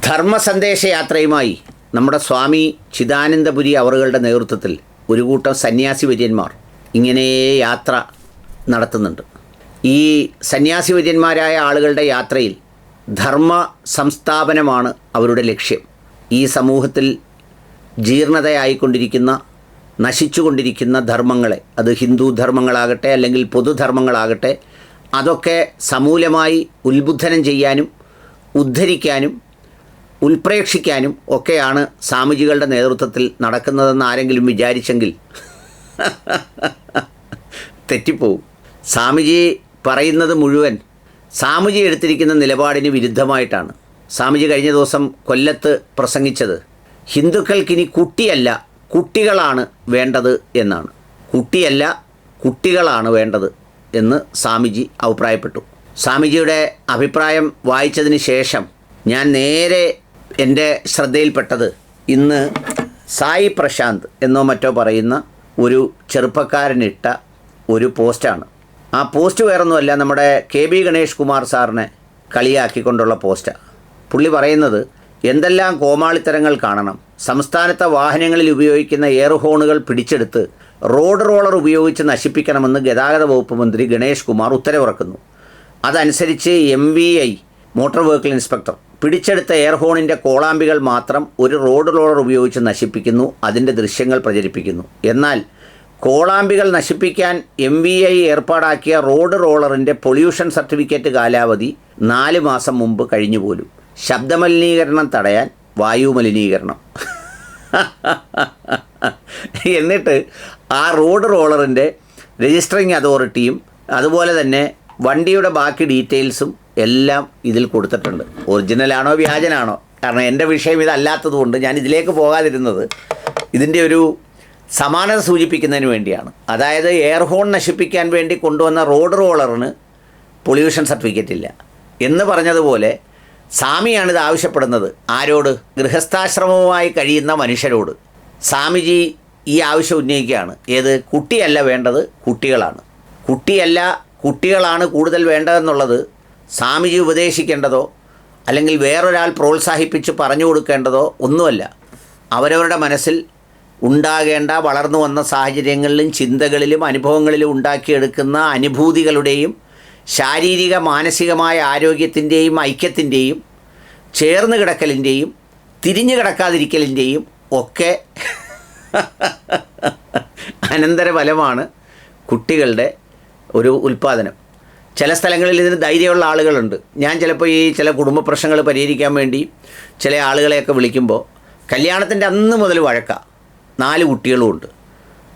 ധർമ്മ സന്ദേശ യാത്രയുമായി നമ്മുടെ സ്വാമി ചിദാനന്ദപുരി അവറുകളുടെ നേതൃത്വത്തിൽ ഒരു കൂട്ടം സന്യാസി വര്യന്മാർ ഇങ്ങനെ യാത്ര നടത്തുന്നുണ്ട്. ഈ സന്യാസി വര്യന്മാരായ ആളുകളുടെ യാത്രയിൽ ധർമ്മ സംസ്ഥാപനമാണ് അവരുടെ ലക്ഷ്യം. ഈ സമൂഹത്തിൽ ജീർണതയായിക്കൊണ്ടിരിക്കുന്ന നശിച്ചുകൊണ്ടിരിക്കുന്ന ധർമ്മങ്ങളെ അത് ഹിന്ദു ധർമ്മങ്ങളാകട്ടെ അല്ലെങ്കിൽ പൊതുധർമ്മങ്ങളാകട്ടെ അതൊക്കെ സമൂലമായി ഉത്ബുദ്ധനം ചെയ്യാനും ഉദ്ധരിക്കാനും ഉൽപ്രേക്ഷിക്കാനും ഒക്കെയാണ് സ്വാമിജികളുടെ നേതൃത്വത്തിൽ നടക്കുന്നതെന്ന് ആരെങ്കിലും വിചാരിച്ചെങ്കിൽ തെറ്റിപ്പോവും. സ്വാമിജി പറയുന്നത് മുഴുവൻ സ്വാമിജി എടുത്തിരിക്കുന്ന നിലപാടിന് വിരുദ്ധമായിട്ടാണ്. സ്വാമിജി കഴിഞ്ഞ ദിവസം കൊല്ലത്ത് പ്രസംഗിച്ചത് ഹിന്ദുക്കൾക്കിനി കുട്ടിയല്ല കുട്ടികളാണ് വേണ്ടത് എന്നാണ്. കുട്ടിയല്ല കുട്ടികളാണ് വേണ്ടത് എന്ന് സ്വാമിജി അഭിപ്രായപ്പെട്ടു. സ്വാമിജിയുടെ അഭിപ്രായം വായിച്ചതിന് ശേഷം ഞാൻ നേരെ എന്റെ ശ്രദ്ധയിൽപ്പെട്ടത് ഇന്ന് സായി പ്രശാന്ത് എന്നോ മറ്റോ പറയുന്ന ഒരു ചെറുപ്പക്കാരനിട്ട ഒരു പോസ്റ്റാണ്. ആ പോസ്റ്റ് വേറൊന്നുമല്ല നമ്മുടെ കെ ബി ഗണേഷ് കുമാർ സാറിനെ കളിയാക്കിക്കൊണ്ടുള്ള പോസ്റ്റാണ് പുള്ളി പറയുന്നത് എന്തെല്ലാം കോമാളിത്തരങ്ങൾ കാണണം. സംസ്ഥാനത്തെ വാഹനങ്ങളിൽ ഉപയോഗിക്കുന്ന എയർ ഹോണുകൾ പിടിച്ചെടുത്ത് റോഡ് റോളർ ഉപയോഗിച്ച് നശിപ്പിക്കണമെന്ന് ഗതാഗത വകുപ്പ് മന്ത്രി ഗണേഷ് കുമാർ ഉത്തരവിറക്കുന്നു. അതനുസരിച്ച് M V I motor vehicle inspector പിടിച്ചെടുത്ത എയർ ഹോണിന്റെ കോളാമ്പികൾ മാത്രം ഒരു റോഡ് റോളർ ഉപയോഗിച്ച് നശിപ്പിക്കുന്നു അതിന്റെ ദൃശ്യങ്ങൾ പ്രചരിപ്പിക്കുന്നു. എന്നാൽ കോളാമ്പികൾ നശിപ്പിക്കാൻ എം വി ഐ ഏർപ്പാടാക്കിയ റോഡ് റോളറിന്റെ പൊല്യൂഷൻ സർട്ടിഫിക്കറ്റ് കാലാവധി നാല് മാസം മുമ്പ് കഴിഞ്ഞു പോലും. ശബ്ദമലിനീകരണം തടയാൻ വായു മലിനീകരണം. എന്നിട്ട് ആ റോഡ് റോളറിന്റെ രജിസ്റ്ററിങ് അതോറിറ്റിയും അതുപോലെ തന്നെ വണ്ടിയുടെ ബാക്കി ഡീറ്റെയിൽസും എല്ലാം ഇതിൽ കൊടുത്തിട്ടുണ്ട്. ഒറിജിനലാണോ വ്യാജനാണോ? കാരണം എന്റെ വിഷയം ഇതല്ലാത്തതുകൊണ്ട് ഞാൻ ഇതിലേക്ക് പോകാതിരുന്നത് ഇതിന്റെ ഒരു സമാനത സൂചിപ്പിക്കുന്നതിന് വേണ്ടിയാണ്. അതായത് എയർ ഹോൺ നശിപ്പിക്കാൻ വേണ്ടി കൊണ്ടുവന്ന റോഡ് റോളറിന് പൊല്യൂഷൻ സർട്ടിഫിക്കറ്റ് ഇല്ല. എന്ന് പറഞ്ഞതുപോലെ സ്വാമിയാണിത് ആവശ്യപ്പെടുന്നത്. ആരോട്? ഗൃഹസ്ഥാശ്രമവുമായി കഴിയുന്ന മനുഷ്യരോട്. സ്വാമിജി ഈ ആവശ്യം ഉന്നയിക്കുകയാണ്. ഏത്? കുട്ടിയല്ല വേണ്ടത് കുട്ടികളാണ്. കുട്ടിയല്ല കുട്ടികളാണ് കൂടുതൽ വേണ്ടതെന്നുള്ളത് സ്വാമിജി ഉപദേശിക്കേണ്ടതോ അല്ലെങ്കിൽ വേറൊരാൾ പ്രോത്സാഹിപ്പിച്ച് പറഞ്ഞു കൊടുക്കേണ്ടതോ ഒന്നുമല്ല. അവരവരുടെ മനസ്സിൽ ഉണ്ടാകേണ്ട വളർന്നു വന്ന സാഹചര്യങ്ങളിലും ചിന്തകളിലും അനുഭവങ്ങളിലും ഉണ്ടാക്കിയെടുക്കുന്ന അനുഭൂതികളുടെയും ശാരീരിക മാനസികമായ ആരോഗ്യത്തിന്റെയും ഐക്യത്തിന്റെയും ചേർന്ന് കിടക്കലിന്റെയും തിരിഞ്ഞു കിടക്കാതിരിക്കലിന്റെയും ഒക്കെ അനന്തരഫലമാണ് കുട്ടികളുടെ ഒരു ഉൽപ്പാദനം. ചില സ്ഥലങ്ങളിൽ ഇതിന് ധൈര്യമുള്ള ആളുകളുണ്ട്. ഞാൻ ചിലപ്പോൾ ഈ ചില കുടുംബ പ്രശ്നങ്ങൾ പരിഹരിക്കാൻ വേണ്ടി ചില ആളുകളെയൊക്കെ വിളിക്കുമ്പോൾ കല്യാണത്തിന്റെ അന്ന് മുതൽ വഴക്കാം നാല് കുട്ടികളും ഉണ്ട്.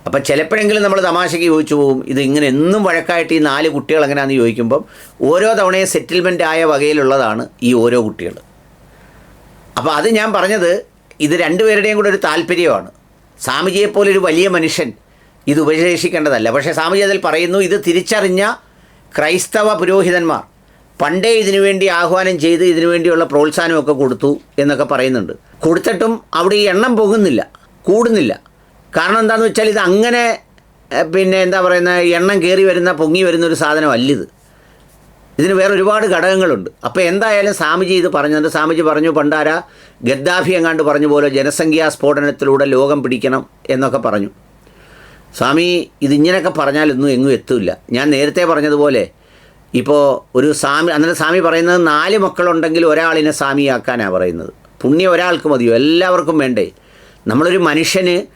അപ്പം ചിലപ്പോഴെങ്കിലും നമ്മൾ തമാശയ്ക്ക് ചോദിച്ചു പോകും ഇത് ഇങ്ങനെ എന്നും വഴക്കായിട്ട് ഈ നാല് കുട്ടികൾ എങ്ങനെയാണെന്ന് ചോദിക്കുമ്പം ഓരോ തവണയും സെറ്റിൽമെന്റ് ആയ വകയിലുള്ളതാണ് ഈ ഓരോ കുട്ടികൾ അപ്പോൾ അത് ഞാൻ പറഞ്ഞത് ഇത് രണ്ടുപേരുടെയും കൂടെ ഒരു താല്പര്യമാണ്. സ്വാമിജിയെപ്പോലെ ഒരു വലിയ മനുഷ്യൻ ഇത് ഉപശേഷിക്കേണ്ടതല്ല പക്ഷേ സ്വാമിജി അതിൽ പറയുന്നു ഇത് തിരിച്ചറിഞ്ഞ ക്രൈസ്തവ പുരോഹിതന്മാർ പണ്ടേ ഇതിനു വേണ്ടി ആഹ്വാനം ചെയ്ത് ഇതിനുവേണ്ടിയുള്ള പ്രോത്സാഹനമൊക്കെ കൊടുത്തു എന്നൊക്കെ പറയുന്നുണ്ട്. കൊടുത്തിട്ടും അവിടെ ഈ എണ്ണം പോകുന്നില്ല കൂടുന്നില്ല. കാരണം എന്താണെന്ന് വെച്ചാൽ ഇത് അങ്ങനെ പിന്നെ എന്താ പറയുന്ന എണ്ണം കയറി വരുന്ന പൊങ്ങി വരുന്ന ഒരു സാധനമല്ല ഇത്. ഇതിന് വേറെ ഒരുപാട് ഘടകങ്ങളുണ്ട്. അപ്പോൾ എന്തായാലും സ്വാമിജി ഇത് പറഞ്ഞത് സ്വാമിജി പറഞ്ഞു പണ്ടാര ഗദ്ദാഫി എങ്ങാണ്ട് പറഞ്ഞു പോലെ ജനസംഖ്യാ സ്ഫോടനത്തിലൂടെ ലോകം പിടിക്കണം എന്നൊക്കെ പറഞ്ഞു. സ്വാമി ഇതിങ്ങനെയൊക്കെ പറഞ്ഞാൽ ഒന്നും എങ്ങും എത്തില്ല. ഞാൻ നേരത്തെ പറഞ്ഞതുപോലെ ഇപ്പോൾ ഒരു സ്വാമി അന്നേരം സ്വാമി പറയുന്നത് നാല് മക്കളുണ്ടെങ്കിൽ ഒരാളിനെ സ്വാമിയാക്കാനാണ് പറയുന്നത്. പുണ്യം ഒരാൾക്ക് മതിയോ? എല്ലാവർക്കും വേണ്ടേ? നമ്മളൊരു മനുഷ്യന്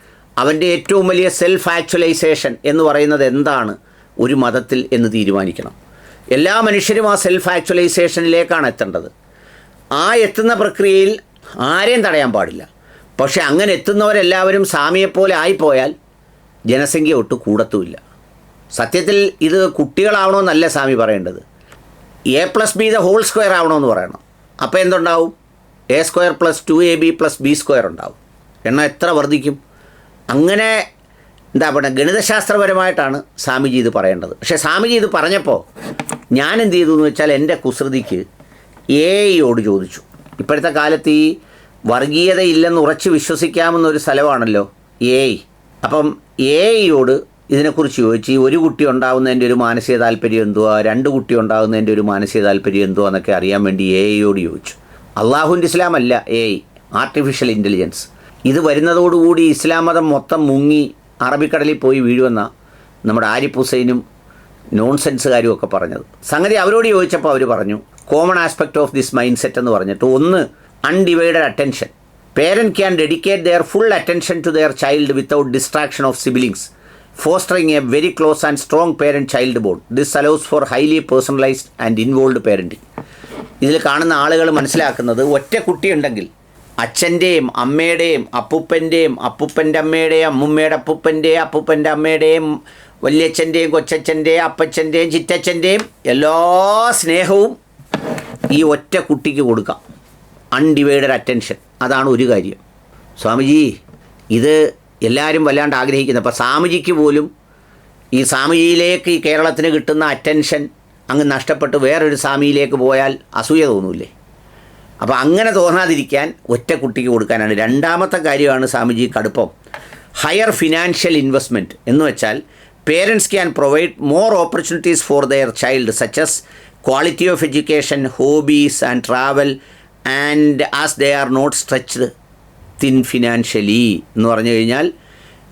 അവന്റെ ഏറ്റവും വലിയ സെൽഫ് ആക്ച്വലൈസേഷൻ എന്ന് പറയുന്നത് എന്താണ്? ഒരു മതത്തിൽ എന്ന് തീരുമാനിക്കണം. എല്ലാ മനുഷ്യരും ആ സെൽഫ് ആക്ച്വലൈസേഷനിലേക്കാണ് എത്തേണ്ടത്. ആ എത്തുന്ന പ്രക്രിയയിൽ ആരെയും തടയാൻ പാടില്ല. പക്ഷെ അങ്ങനെ എത്തുന്നവരെല്ലാവരും സ്വാമിയെപ്പോലെ ആയിപ്പോയാൽ ജനസംഖ്യ ഒട്ട് കൂടത്തുമില്ല. സത്യത്തിൽ ഇത് കുട്ടികളാവണമെന്നല്ല സ്വാമി പറയേണ്ടത്. A plus B the whole square ആവണമെന്ന് പറയണം. അപ്പോൾ എന്തുണ്ടാവും? A square plus two A B plus B square ഉണ്ടാവും. എണ്ണം എത്ര വർദ്ധിക്കും? അങ്ങനെ എന്താ പറയുക ഗണിതശാസ്ത്രപരമായിട്ടാണ് സ്വാമിജി ഇത് പറയേണ്ടത്. പക്ഷേ സ്വാമിജി ഇത് പറഞ്ഞപ്പോൾ ഞാൻ എന്ത് ചെയ്തു എന്ന് വെച്ചാൽ എന്റെ കുസൃതിക്ക് എ ഐയോട് ചോദിച്ചു. ഇപ്പോഴത്തെ കാലത്ത് ഈ വർഗീയതയില്ലെന്ന് ഉറച്ച് വിശ്വസിക്കാമെന്നൊരു സ്ഥലമാണല്ലോ എ ഐ അപ്പം എ ഐയോട് ഇതിനെക്കുറിച്ച് ചോദിച്ച് ഒരു കുട്ടി ഉണ്ടാകുന്നതിന്റെ ഒരു മാനസിക താല്പര്യം എന്തുവാ? രണ്ട് കുട്ടി ഉണ്ടാകുന്നതിന്റെ ഒരു മാനസിക താല്പര്യം എന്തുവാ എന്നൊക്കെ അറിയാൻ വേണ്ടി എ ഐയോട് ചോദിച്ചു. അള്ളാഹുവിന്റെ ഇസ്ലാം അല്ല എ ഐ ആർട്ടിഫിഷ്യൽ ഇന്റലിജൻസ് ഇത് വരുന്നതോടുകൂടി ഇസ്ലാം മതം മൊത്തം മുങ്ങി അറബിക്കടലിൽ പോയി വീഴുമെന്ന നമ്മുടെ ആരിഫ് ഹുസൈനും നോൺസെൻസുകാരും ഒക്കെ പറഞ്ഞത്. സംഗതി അവരോട് ചോദിച്ചപ്പോൾ അവർ പറഞ്ഞു common aspect of this mind set എന്ന് പറഞ്ഞിട്ട് ഒന്ന് undivided attention can dedicate their full attention to their child without distraction of siblings fostering a very close and strong parent child bond this allows for highly personalised and involve parenting ഇതിൽ കാണുന്ന ആളുകൾ മനസ്സിലാക്കുന്നത് ഒറ്റ കുട്ടിയുണ്ടെങ്കിൽ അച്ഛന്റെയും അമ്മയുടെയും അപ്പൂപ്പന്റെയും അപ്പൂപ്പന്റെ അമ്മയുടെയും അമ്മുമ്മയുടെ അപ്പൂപ്പന്റെയും അപ്പൂപ്പന്റെ അമ്മയുടെയും വല്യച്ഛന്റെയും കൊച്ചച്ഛന്റെയും അപ്പച്ചന്റെയും ചിറ്റച്ഛന്റെയും എല്ലാ സ്നേഹവും ഈ ഒറ്റ കുട്ടിക്ക് കൊടുക്കാം. അൺഡിവൈഡഡ് അറ്റൻഷൻ അതാണ് ഒരു കാര്യം. സ്വാമിജി ഇത് എല്ലാവരും വല്ലാണ്ട് ആഗ്രഹിക്കുന്നത് അപ്പോൾ സ്വാമിജിക്ക് പോലും ഈ സ്വാമിജിയിലേക്ക് ഈ കേരളത്തിന് കിട്ടുന്ന അറ്റൻഷൻ അങ്ങ് നഷ്ടപ്പെട്ട് വേറൊരു സ്വാമിയിലേക്ക് പോയാൽ അസൂയ തോന്നൂലേ അപ്പോൾ അങ്ങനെ തോന്നാതിരിക്കാൻ ഒറ്റ കുട്ടിക്ക് കൊടുക്കാനാണ്. രണ്ടാമത്തെ കാര്യമാണ് സ്വാമിജി കടുപ്പം. ഹയർ ഫിനാൻഷ്യൽ ഇൻവെസ്റ്റ്മെന്റ് എന്ന് വെച്ചാൽ parents can provide more opportunities for their child such as quality of education hobbies and travel and as they are not stretched thin financially എന്ന് പറഞ്ഞു കഴിഞ്ഞാൽ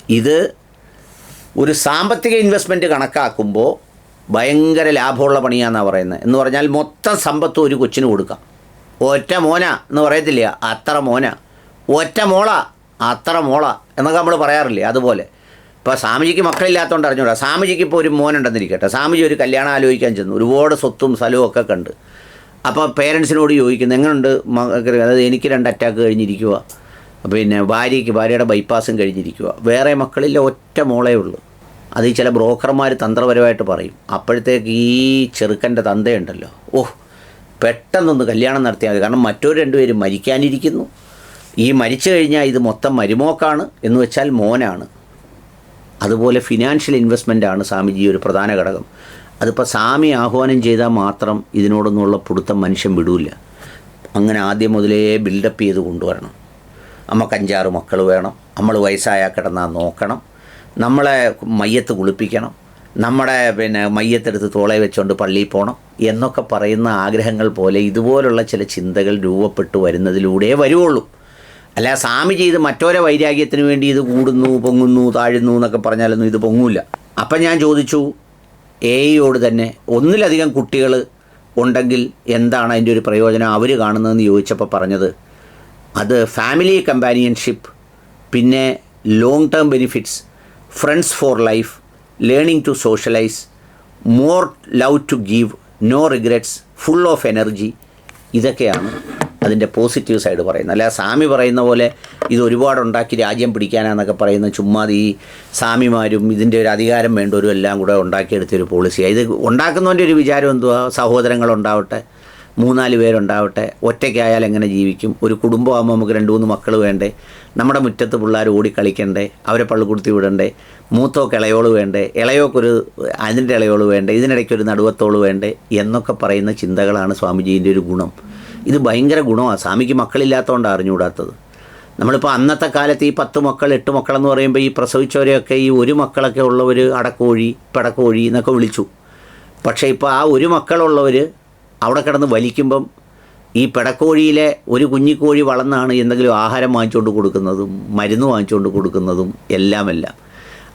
ഇത് ഒരു സാമ്പത്തിക ഇൻവെസ്റ്റ്മെന്റ് കണക്കാക്കുമ്പോൾ ഭയങ്കര ലാഭമുള്ള പണിയാണെന്നാണ് പറയുന്നത്. എന്ന് പറഞ്ഞാൽ മൊത്തം സമ്പത്തും ഒരു കൊച്ചിന് കൊടുക്കാം. ഒറ്റ മോന എന്ന് പറയത്തില്ല. അത്ര മോന. ഒറ്റ മോള. അത്ര മോള. എന്നൊക്കെ നമ്മൾ പറയാറില്ലേ? അതുപോലെ. ഇപ്പോൾ സ്വാമിജിക്ക് മക്കളില്ലാത്തതുകൊണ്ട് അറിഞ്ഞൂടാ. സ്വാമിജിക്ക് ഇപ്പോൾ ഒരു മോനുണ്ടെന്നിരിക്കട്ടെ. സ്വാമിജി ഒരു കല്യാണം ആലോചിക്കാൻ ചെന്നു. ഒരുപാട് സ്വത്തും സ്ഥലവും ഒക്കെ കണ്ട്. അപ്പോൾ പേരൻസിനോട് ചോദിക്കുന്നത് എങ്ങനെയുണ്ട് അതായത് എനിക്ക് രണ്ട് അറ്റാക്ക് കഴിഞ്ഞിരിക്കുക പിന്നെ ഭാര്യയ്ക്ക് ഭാര്യയുടെ ബൈപ്പാസും കഴിഞ്ഞിരിക്കുക വേറെ മക്കളില്ല ഒറ്റ മോളേ ഉള്ളൂ. അത് ഈ ചില ബ്രോക്കർമാർ തന്ത്രപരമായിട്ട് പറയും. അപ്പോഴത്തേക്ക് ഈ ചെറുക്കന്റെ തന്തയുണ്ടല്ലോ. ഓഹ് പെട്ടെന്നൊന്ന് കല്യാണം നടത്തിയാൽ മതി. കാരണം മറ്റൊരു രണ്ടുപേരും മരിക്കാനിരിക്കുന്നു. ഈ മരിച്ചു കഴിഞ്ഞാൽ ഇത് മൊത്തം മരുമോക്കാണ് എന്ന് വെച്ചാൽ മോനാണ്. അതുപോലെ ഫിനാൻഷ്യൽ ഇൻവെസ്റ്റ്മെന്റാണ് സ്വാമിജി ഒരു പ്രധാന ഘടകം. അതിപ്പോൾ സ്വാമി ആഹ്വാനം ചെയ്താൽ മാത്രം ഇതിനോടൊന്നുള്ള പുടുത്തം മനുഷ്യൻ വിടൂല അങ്ങനെ ആദ്യം മുതലേ ബിൽഡപ്പ് ചെയ്ത് കൊണ്ടുവരണം. നമുക്ക് അഞ്ചാറ് മക്കൾ വേണം. നമ്മൾ വയസ്സായ കിടന്നാൽ നോക്കണം. നമ്മളെ മയ്യത്ത് കുളിപ്പിക്കണം. നമ്മുടെ പിന്നെ മയ്യത്തെടുത്ത് തോളെ വെച്ചുകൊണ്ട് പള്ളിയിൽ പോകണം എന്നൊക്കെ പറയുന്ന ആഗ്രഹങ്ങൾ പോലെ ഇതുപോലുള്ള ചില ചിന്തകൾ രൂപപ്പെട്ടു വരുന്നതിലൂടെ വരുവുള്ളൂ. അല്ല സ്വാമി ചെയ്ത് മറ്റോരെ വൈരാഗ്യത്തിന് വേണ്ടി ഇത് കൂടുന്നു പൊങ്ങുന്നു താഴുന്നു എന്നൊക്കെ പറഞ്ഞാലൊന്നും ഇത് പൊങ്ങൂല. അപ്പം ഞാൻ ചോദിച്ചു എയോട് തന്നെ ഒന്നിലധികം കുട്ടികൾ ഉണ്ടെങ്കിൽ എന്താണ് അതിന്റെ ഒരു പ്രയോജനം അവർ കാണുന്നതെന്ന് ചോദിച്ചപ്പോൾ പറഞ്ഞത് അത് ഫാമിലി കമ്പാനിയൻഷിപ്പ് പിന്നെ long term benefits friends for life learning to socialise more love to give no regrets full of energy ഇതൊക്കെയാണ് അതിന്റെ പോസിറ്റീവ് സൈഡ് പറയുന്നത്. അല്ല സ്വാമി പറയുന്ന പോലെ ഇത് ഒരുപാട് ഉണ്ടാക്കി രാജ്യം പിടിക്കാനാന്നൊക്കെ പറയുന്ന ചുമ്മാതെ ഈ സ്വാമിമാരും ഇതിന്റെ ഒരു അധികാരം വേണ്ടവരും എല്ലാം കൂടെ ഉണ്ടാക്കിയെടുത്തൊരു പോളിസിയാണ് ഇത് ഉണ്ടാക്കുന്നതിന്റെ ഒരു വിചാരം എന്തുവാ? സഹോദരങ്ങൾ ഉണ്ടാവട്ടെ മൂന്നാൽ പേരുണ്ടാവട്ടെ ഒറ്റയ്ക്കായാൽ എങ്ങനെ ജീവിക്കും? ഒരു കുടുംബമാകുമ്പോൾ നമുക്ക് രണ്ട് മൂന്ന് മക്കൾ വേണ്ടേ? നമ്മുടെ മുറ്റത്ത് പിള്ളേർ ഓടി കളിക്കണ്ടേ? അവരെ പള്ളിക്കുടുത്തി വിടണ്ടേ? മൂത്തോക്ക് ഇളയോൾ വേണ്ടേ? ഇളയോക്കൊരു അതിന്റെ ഇളയോൾ വേണ്ടേ? ഇതിനിടയ്ക്കൊരു നടുവത്തോൾ വേണ്ടേ? എന്നൊക്കെ പറയുന്ന ചിന്തകളാണ് സ്വാമിജീന്റെ ഒരു ഗുണം. ഇത് ഭയങ്കര ഗുണമാണ് സ്വാമിക്ക് മക്കളില്ലാത്തതുകൊണ്ടാണ് അറിഞ്ഞുകൂടാത്തത്. നമ്മളിപ്പോൾ അന്നത്തെ കാലത്ത് ഈ പത്ത് മക്കൾ എട്ട് മക്കളെന്ന് പറയുമ്പോൾ ഈ പ്രസവിച്ചവരെയൊക്കെ ഈ ഒരു മക്കളൊക്കെ ഉള്ളവർ അടക്കോഴി പെടക്കോഴി എന്നൊക്കെ വിളിച്ചു. പക്ഷേ ഇപ്പോൾ ആ ഒരു മക്കളുള്ളവർ അവിടെ കിടന്ന് വലിക്കുമ്പം ഈ പെടക്കോഴിയിലെ ഒരു കുഞ്ഞിക്കോഴി വളർന്നാണ് എന്തെങ്കിലും ആഹാരം വാങ്ങിച്ചുകൊണ്ട് കൊടുക്കുന്നതും മരുന്ന് വാങ്ങിച്ചുകൊണ്ട് കൊടുക്കുന്നതും എല്ലാമെല്ലാം.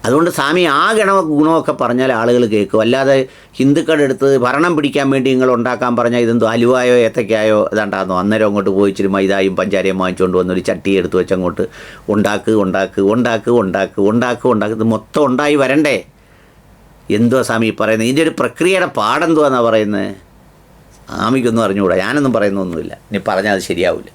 അതുകൊണ്ട് സ്വാമി ആ ഗണ ഗുണമൊക്കെ പറഞ്ഞാൽ ആളുകൾ കേൾക്കും. അല്ലാതെ ഹിന്ദുക്കളുടെ അടുത്ത് ഭരണം പിടിക്കാൻ വേണ്ടി നിങ്ങൾ ഉണ്ടാക്കാൻ പറഞ്ഞാൽ ഇതെന്തോ അലുവായോ ഏത്തക്കായോ ഇതാണ്ടാന്നോ? അന്നേരം അങ്ങോട്ട് പോയി ഇച്ചിരി മൈദായും പഞ്ചാരയും വാങ്ങിച്ചുകൊണ്ട് വന്നൊരു ചട്ടി എടുത്ത് വെച്ച് അങ്ങോട്ട് ഉണ്ടാക്ക് ഉണ്ടാക്ക് ഉണ്ടാക്ക് ഉണ്ടാക്ക് ഉണ്ടാക്ക് ഉണ്ടാക്ക്. ഇത് മൊത്തം ഉണ്ടായി വരണ്ടേ? എന്തുവാ സ്വാമി പറയുന്നത്? ഇതിന്റെ ഒരു പ്രക്രിയയുടെ പാടെന്തുവാന്നാണ് പറയുന്നത്? സ്വാമിക്കൊന്നും അറിഞ്ഞുകൂടാ. ഞാനൊന്നും പറയുന്നൊന്നുമില്ല ഇനി പറഞ്ഞാൽ അത് ശരിയാവില്ല